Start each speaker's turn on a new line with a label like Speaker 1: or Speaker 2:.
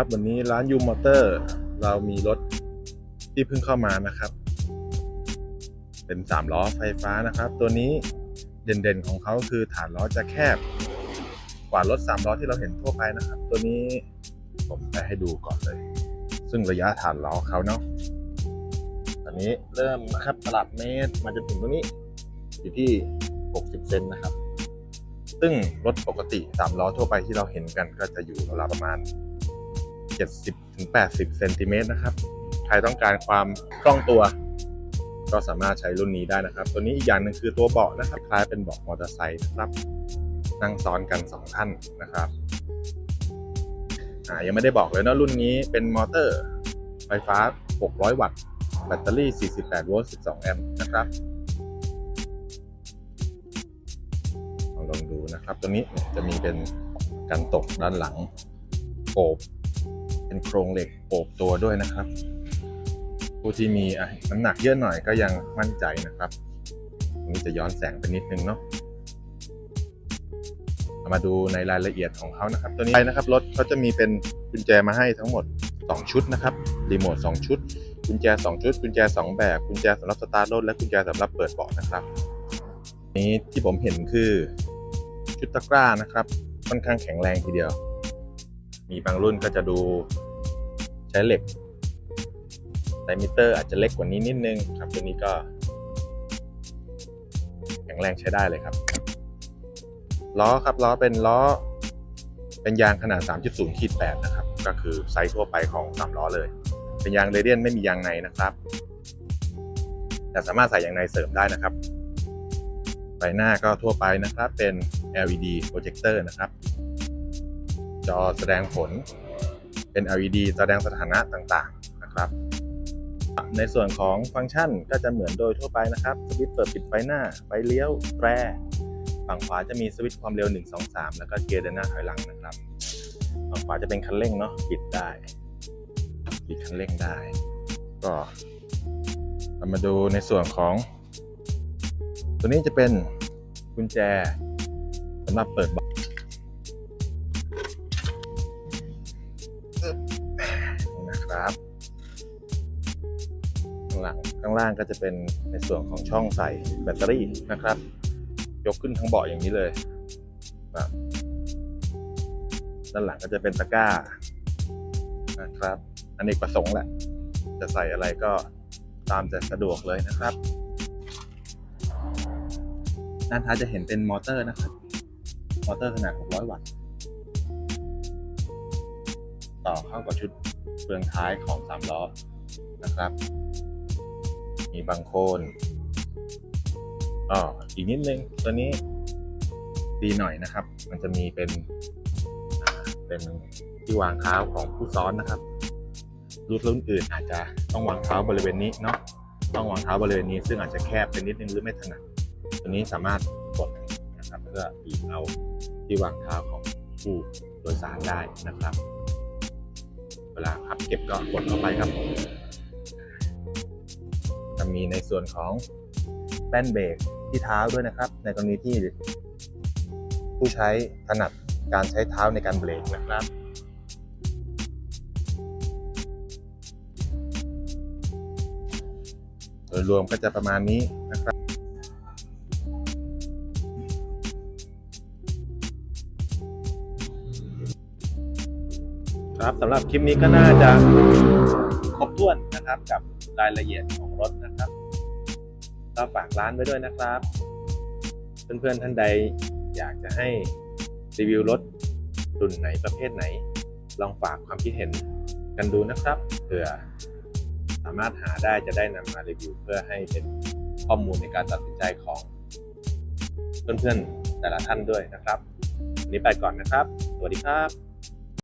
Speaker 1: ครับ วันนี้ร้านยูมอเตอร์เรามีรถที่เพิ่งเข้ามานะครับ เป็นสามล้อไฟฟ้านะครับ ตัวนี้เด่นๆของเขาคือฐานล้อจะแคบ กว่ารถสามล้อที่เราเห็นทั่วไปนะครับ ตัวนี้ผมไปให้ดูก่อนเลย ซึ่งระยะฐานล้อเขาเนาะตอนนี้เริ่มนะครับตลับเมตรมาจนถึงตรงนี้อยู่ที่ 60 เซนนะครับ ซึ่งรถปกติสามล้อทั่วไปที่เราเห็นกันก็จะอยู่ราวๆประมาณ 70ถึง80เซนติเมตรนะครับ ใครต้องการความคล่องตัว ก็สามารถใช้รุ่นนี้ได้นะครับ ตัวนี้อีกอย่างหนึ่งคือตัวเบาะนะครับ คล้ายเป็นเบาะมอเตอร์ไซค์นะครับ นั่งซ้อนกัน 2 ท่านนะครับอ่ายังไม่ได้บอกเลยนะรุ่นนี้เป็นมอเตอร์ ไฟฟ้า 600 วัตต์ แบตเตอรี่ 48 โวลต์ 12 แอมป์นะครับลองลองดูนะครับ ตัวนี้จะมีเป็นกันตกด้านหลังโอบ เป็นโครงเหล็กโอบตัวด้วยนะครับ ผู้ที่มีน้ำหนักเยอะหน่อยก็ยังมั่นใจนะครับตรงนี้จะย้อนแสงไปนิดนึงเนาะเอามาดูในรายละเอียดของเขานะครับ ตัวนี้นะครับรถเขาจะมีเป็นกุญแจมาให้ทั้งหมด 2 ชุดนะครับรีโมท2ชุด กุญแจ 2 ชุด กุญแจ 2 แบบกุญแจสำหรับสตาร์ทรถและกุญแจสำหรับเปิดเบาะนะครับ นี้ที่ผมเห็นคือชุดตะกร้านะครับ ค่อนข้างแข็งแรงทีเดียว มีบางรุ่นก็จะดูใช้เหล็กไดมิเตอร์อาจจะเล็กกว่านี้นิดนึงครับตัวนี้ก็ แข็งแรงใช้ได้เลยครับ ล้อครับล้อเป็นล้อ เป็นยางขนาด 3.0ขีด8นะครับ ก็คือไซส์ทั่วไปของสามล้อเลย เป็นยางเรเดียนไม่มียางในนะครับ แต่สามารถใส่ยางในเสริมได้นะครับไฟหน้าก็ทั่วไปนะครับเป็น LED projector นะครับ จอแสดงผล เป็น LED แสดงสถานะต่างๆนะครับ ในส่วนของฟังก์ชันก็จะเหมือนโดยทั่วไปนะครับ สวิตช์เปิดปิดไฟหน้า ไฟเลี้ยว แตร ฝั่งขวาจะมีสวิตช์ความเร็ว 1 2 3 แล้วก็เกียร์เดินหน้าถอยหลังนะครับ ฝั่งขวาจะเป็นคันเร่งเนาะ ปิดได้ปิดคันเร่งได้ ก็เรามาดูในส่วนของ ตัวนี้จะเป็นกุญแจสำหรับเปิดบ นะครับข้างหลังข้างล่างก็จะเป็นในส่วนของช่องใส่แบตเตอรี่นะครับ ยกขึ้นทั้งเบาะอย่างนี้เลยครับด้านหลังก็จะเป็นตะกร้านะครับอันนี้ประสงค์แหละ จะใส่อะไรก็ตามจะสะดวกเลยนะครับ ด้านท้ายจะเห็นเป็นมอเตอร์นะครับ มอเตอร์ขนาด 600 วัตต์ ต่อเข้ากับชุดเฟืองท้ายของ3ล้อนะครับ มีบางโคนอ๋ออีกนิดนึงตัวนี้ดีหน่อยนะครับ มันจะมีเป็นเป็นที่วางเท้าของผู้ซ้อนนะครับรุ่นรุ่นอื่นอาจจะต้องวางเท้าบริเวณนี้เนาะต้องวางเท้าบริเวณนี้ ซึ่งอาจจะแคบไปนิดนึงหรือไม่ถนัดตัวนี้สามารถกดนะครับเพื่อบีบเอาที่วางเท้าของผู้โดยสารได้นะครับ เวลาพับเก็บก็กดเข้าไปครับจะมีในส่วนของแป้นเบรกที่เท้าด้วยนะครับ ในกรณีที่ผู้ใช้ถนัดการใช้เท้าในการเบรกนะครับ โดยรวมก็จะประมาณนี้นะครับ ครับสำหรับคลิปนี้ก็น่าจะครบถ้วนนะครับกับรายละเอียดของรถนะครับก็ฝากร้านไว้ด้วยนะครับ เพื่อนๆท่านใดอยากจะให้รีวิวรถรุ่นไหนประเภทไหน ลองฝากความคิดเห็นกันดูนะครับเผื่อสามารถหาได้จะได้นำมารีวิวเพื่อให้เป็นข้อมูลในการตัดสินใจของเพื่อนๆแต่ละท่านด้วยนะครับวันนี้ไปก่อนนะครับ สวัสดีครับ